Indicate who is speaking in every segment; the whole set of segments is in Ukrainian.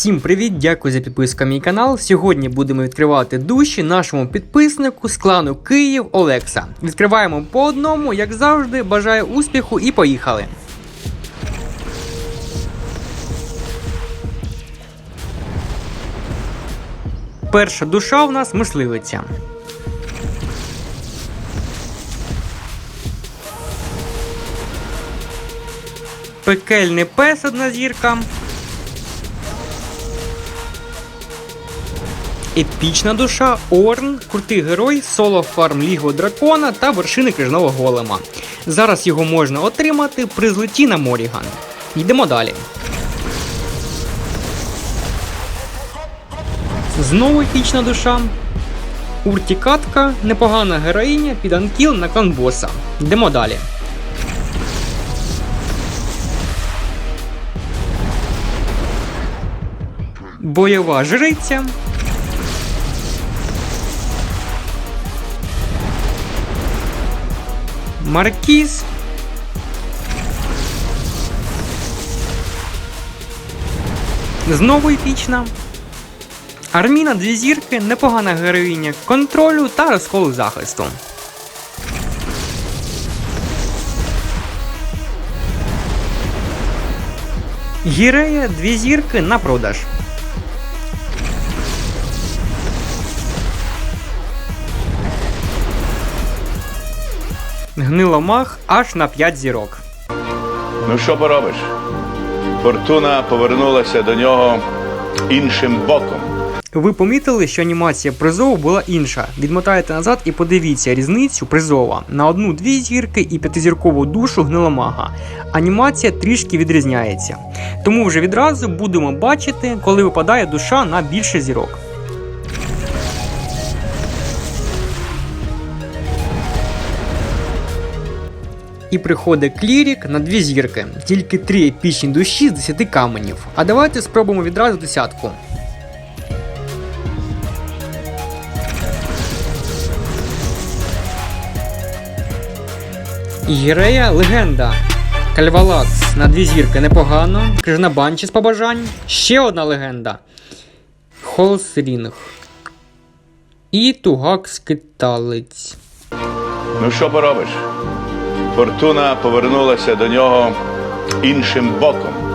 Speaker 1: Всім привіт, дякую за підписку на мій канал. Сьогодні будемо відкривати душі нашому підписнику з клану Київ Олекса. Відкриваємо по одному, як завжди. Бажаю успіху і поїхали. Перша душа у нас мисливиця. Пекельний пес одна зірка. Епічна душа, Орн, крутий герой, соло фарм Лігу Дракона та вершини крижного голема. Зараз його можна отримати при злеті на Моріган. Йдемо далі. Знову епічна душа. Уртікатка, непогана героїня під анкіл на клан боса. Йдемо далі. Бойова жриця. Маркіз. Знову епічна. Арміна дві зірки, непогана героїня контролю та розколу захисту. Гірея дві зірки на продаж. Гниломах аж на 5 зірок.
Speaker 2: Ну що поробиш? Фортуна повернулася до нього іншим боком.
Speaker 1: Ви помітили, що анімація призову була інша. Відмотайте назад і подивіться різницю призова на одну-дві зірки і п'ятизіркову душу гниломага. Анімація трішки відрізняється. Тому вже відразу будемо бачити, коли випадає душа на більше зірок. І приходить клірік на дві зірки, тільки три епічні душі з 10 каменів. А давайте спробуємо відразу десятку. Гірея легенда. Кальвалакс на дві зірки непогано. Крижна банчі з побажань. Ще одна легенда. Холсрінг. І тугак скиталець.
Speaker 2: Ну що поробиш? Фортуна повернулася до нього іншим боком.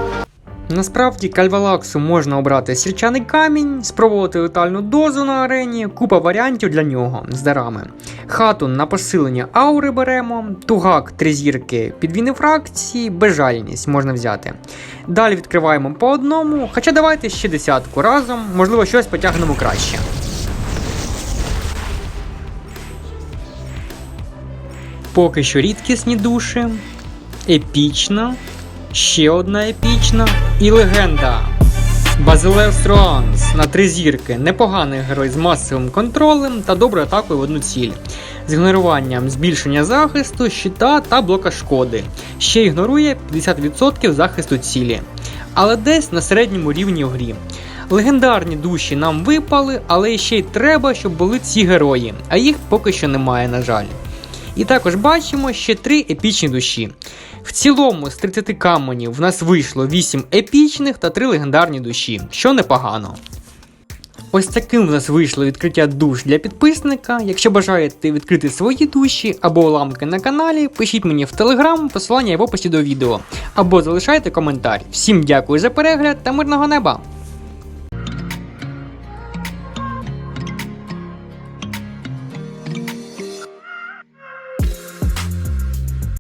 Speaker 1: Насправді кальвалаксу можна обрати сірчаний камінь, спробувати летальну дозу на арені, купа варіантів для нього з дарами. Хатун на посилення аури беремо, тугак три зірки підвійни фракції, безжальність можна взяти. Далі відкриваємо по одному, хоча давайте ще десятку разом, можливо, щось потягнемо краще. Поки що рідкісні душі, епічна, ще одна епічна і легенда. Базилев Стронс на три зірки. Непоганий герой з масовим контролем та доброю атакою в одну ціль. З ігноруванням збільшення захисту, щита та блока шкоди. Ще ігнорує 50% захисту цілі. Але десь на середньому рівні в грі. Легендарні душі нам випали, але ще й треба, щоб були ці герої, а їх поки що немає, на жаль. І також бачимо ще три епічні душі. В цілому з 30 каменів в нас вийшло 8 епічних та 3 легендарні душі, що непогано. Ось таким в нас вийшло відкриття душ для підписника. Якщо бажаєте відкрити свої душі або уламки на каналі, пишіть мені в телеграм, посилання в описі до відео, або залишайте коментар. Всім дякую за перегляд та мирного неба!